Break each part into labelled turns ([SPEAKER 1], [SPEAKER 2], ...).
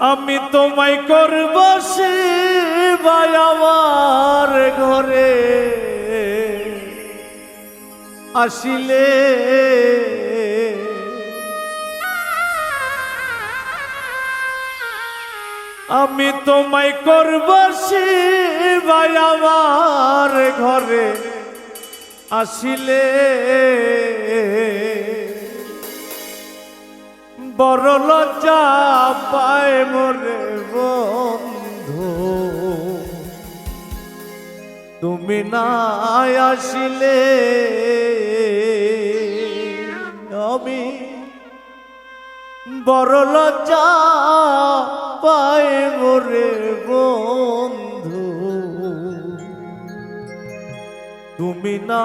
[SPEAKER 1] আমি তোমায় করব ভাই আমার ঘরে। আসিলে আমি তোমায় করব ভাই আমার ঘরে। আসিলে বড় লজ্জা পায় মরে বন্ধু। তুমি না আসিলে, আমি বড় লজ্জা পায় মরে বন্ধু। তুমি না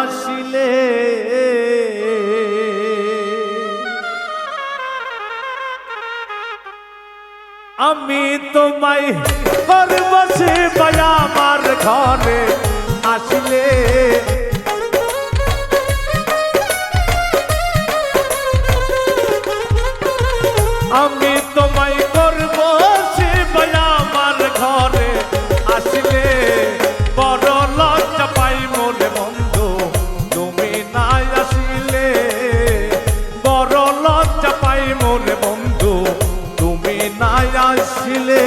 [SPEAKER 1] আসিলে আমি তোমায় করবসে বায়া আমার ঘরে আসলে। আসিলে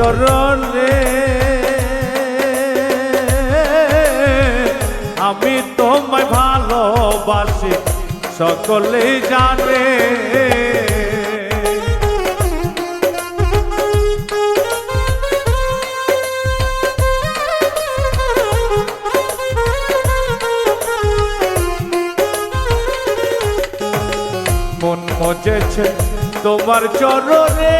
[SPEAKER 1] চরণে। আমি তোমায় ভালোবাসি সকলেই জানে। মন মজেছে তোমার চরণে।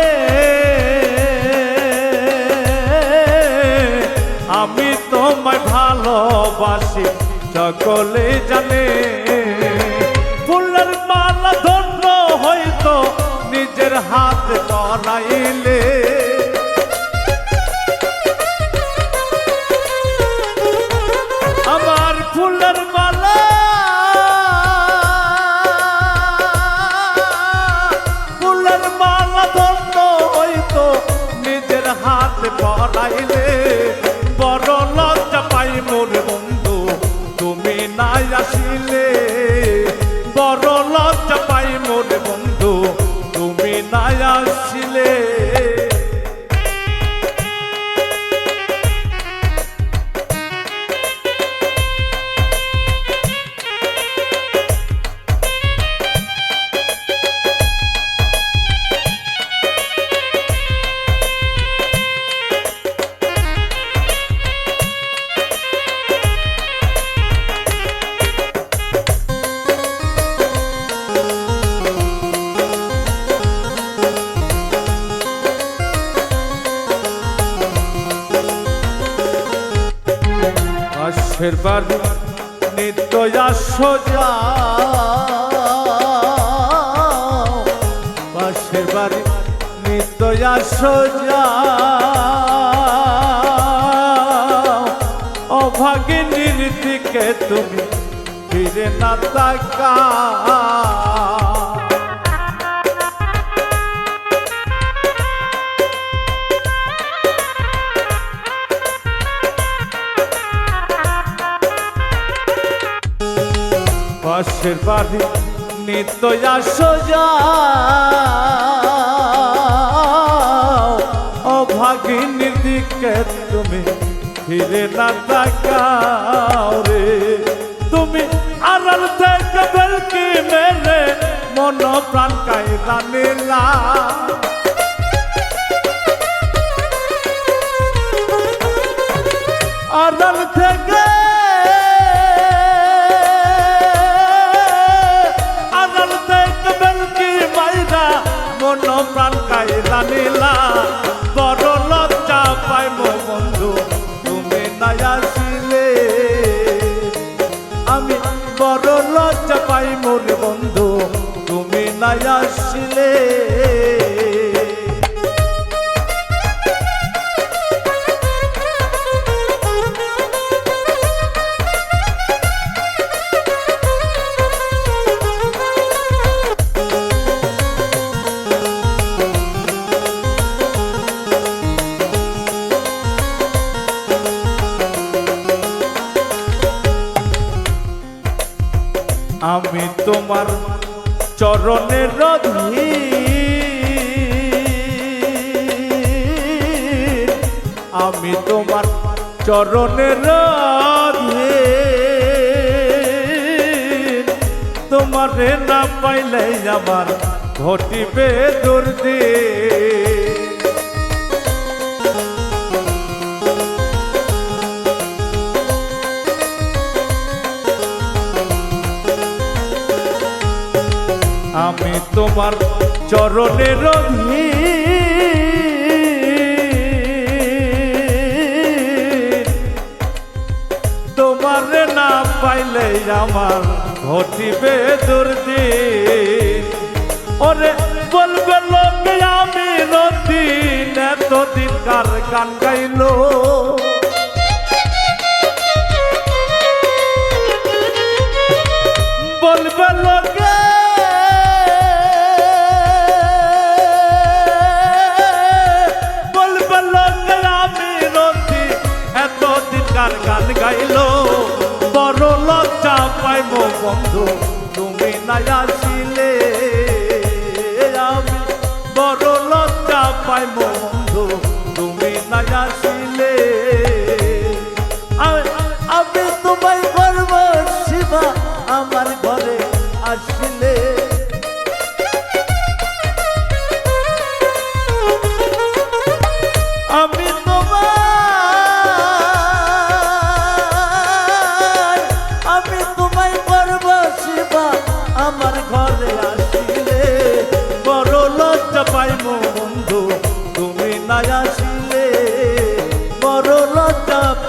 [SPEAKER 1] আমি তোমায় ভালোবাসি, সকলে জানে। ফুলের মালা ধন্য হয়তো নিজের হাত করাইলে আমার ফুলের মালা ফুলের মালা ধন্য হইতো নিজের হাত পড়াইলে আসিলে বাড়ি নিত্য সোজা পাশের বাড়ি নিত্য সোজা অভাগিনীর দিকে তুমি ফিরে না তাকা পাশের বাড়ি নিত্য সোজা অভাগিনীর দিকে তুমি ফিরে না তাকাও রে। তুমি আড়াল থেকে বেলকি মেলে মন প্রাণ কায়দা নিলা। আদাল থেকে আমি তোমার চরণের রধি আমি তোমার চরণের রধি তোমারে না পাইলে আমার ঘটিবে দুর্দি আমি তোমার চরণের রঘি তোমার না পাইলে আমার ঘটিবে দুর্দি ওরে বলবে লোকে, আমি নদীন এতদিন কার গান গাইলো? গান গাইল। বড় লজ্জা পাইব বন্ধু, তুমি নাই আসিলে। আমি বড় লজ্জা পাইব বন্ধু, তুমি নাই আসিলে। আমি- তোমায়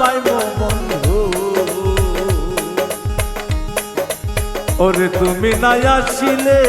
[SPEAKER 1] পাইব বন্ধু। ওরে তুমি না আসিলে।